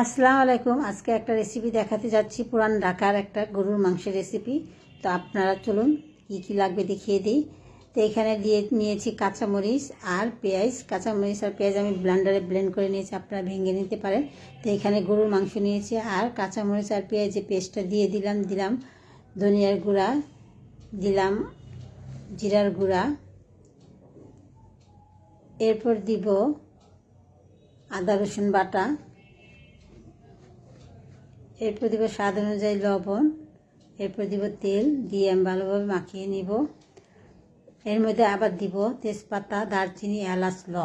আসসালামু আলাইকুম। আজকে একটা রেসিপি দেখাতে যাচ্ছি। পুরান ঢাকার একটা গরুর মাংসের রেসিপি তো আপনারা চলুন কি কি লাগবে দেখিয়ে দিই। তো এখানে দিয়ে নিয়েছি কাঁচামরিচ আর পেঁয়াজ। কাঁচামরিচ আর পেঁয়াজ আমি ব্লান্ডারে ব্লেন্ড করে নিয়েছি। আপনারা ভেঙে নিতে পারেন। তো এখানে গরুর মাংস নিয়েছি আর কাঁচামরিচ আর পেঁয়াজের পেস্টটা দিয়ে দিলাম দিলাম ধনিয়ার গুঁড়া, দিলাম জিরার গুঁড়া। এরপর দিব আদা রসুন বাটা। এরপর দিব স্বাদ অনুযায়ী লবণ এরপর দিব তেল দিয়ে আমি ভালোভাবে মাখিয়ে নিব। এর মধ্যে আবার দিব তেজপাতা, দারচিনি, এলাচ, ল।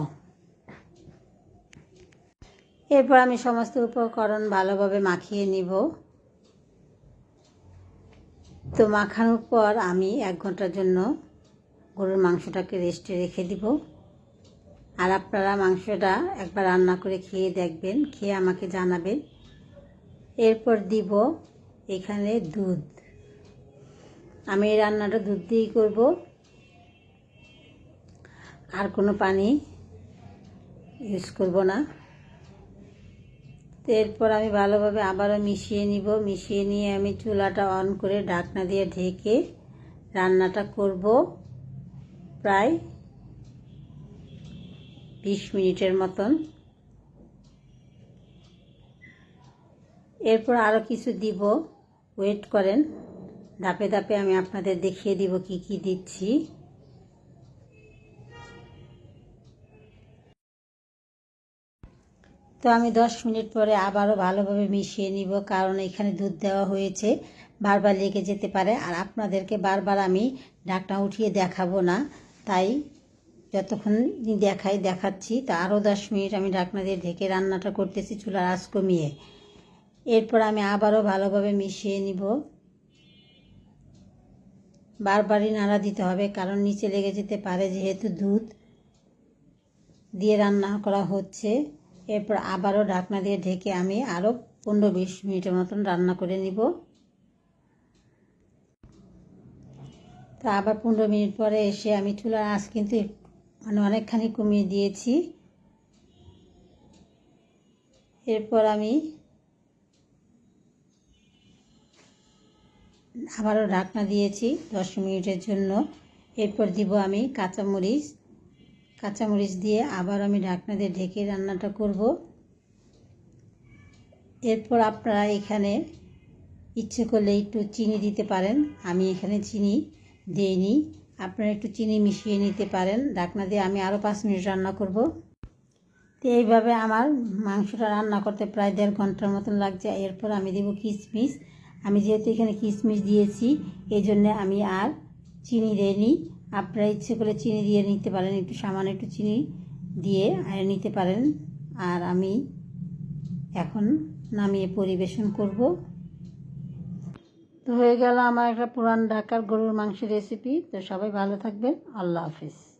এরপর আমি সমস্ত উপকরণ ভালোভাবে মাখিয়ে নিব। তো মাখানোর পর আমি এক ঘণ্টার জন্য গরুর মাংসটাকে রেস্টে রেখে দিব। আর আপনারা মাংসটা একবার রান্না করে খেয়ে দেখবেন, খেয়ে আমাকে জানাবেন। এরপর দিব এখানে দুধ। আমি এই রান্নাটা দুধ দিয়েই করব। আর কোনো পানি ইউজ করব না। তো এরপর আমি ভালোভাবে আবারও মিশিয়ে নিব। মিশিয়ে নিয়ে আমি চুলাটা অন করে ঢাকনা দিয়ে ঢেকে রান্নাটা করব প্রায় বিশ মিনিটের মতন। এরপর আরও কিছু দিব। ওয়েট করেন। ধাপে ধাপে আমি আপনাদের দেখিয়ে দিব কি কি দিচ্ছি। তো আমি দশ মিনিট পরে আবারও ভালোভাবে মিশিয়ে নিব, কারণ এখানে দুধ দেওয়া হয়েছে। বারবার লেগে যেতে পারে, আর আপনাদেরকে বারবার আমি ঢাকনা উঠিয়ে দেখাবো না। তাই যতক্ষণ দেখাই, দেখাচ্ছি। তা আরও দশ মিনিট আমি ঢাকনা দিয়ে ঢেকে রান্নাটা করতেছি চুলার আঁচ কমিয়ে। এরপর আমি আবারও ভালোভাবে মিশিয়ে নিব। বারবারই নাড়া দিতে হবে, কারণ নিচে লেগে যেতে পারে যেহেতু দুধ দিয়ে রান্না করা হচ্ছে। এরপর আবারও ঢাকনা দিয়ে ঢেকে আমি আরও পনেরো বিশ মিনিটের মতন রান্না করে নিব। তা আবার পনেরো মিনিট পরে এসে আমি চুলার আঁচ কিন্তু মানে অনেকখানি কমিয়ে দিয়েছি। এরপর আমি আবারও ঢাকনা দিয়েছি দশ মিনিটের জন্য। এরপর দিব আমি কাঁচামরিচ। কাঁচামরিচ দিয়ে আবার আমি ঢাকনা দিয়ে ঢেকে রান্নাটা করব। এরপর আপনারা এখানে ইচ্ছে করলে একটু চিনি দিতে পারেন। আমি এখানে চিনি দিইনি। আপনারা একটু চিনি মিশিয়ে নিতে পারেন। ঢাকনা দিয়ে আমি আরও পাঁচ মিনিট রান্না করব। তো এইভাবে আমার মাংসটা রান্না করতে প্রায় দেড় ঘণ্টার মতন লাগছে। এরপর আমি দেবো কিশমিশ আমি যেহেতু এখানে কিশমিশ দিয়েছি এই জন্যে আমি আর চিনি দিইনি। আপনারা ইচ্ছে করে চিনি দিয়ে নিতে পারেন, একটু সামান্য একটু চিনি দিয়ে আর নিতে পারেন। আর আমি এখন নামিয়ে পরিবেশন করব। তো হয়ে গেল আমার একটা পুরান ঢাকার গরুর মাংসের রেসিপি তো সবাই ভালো থাকবেন। আল্লাহ হাফিজ।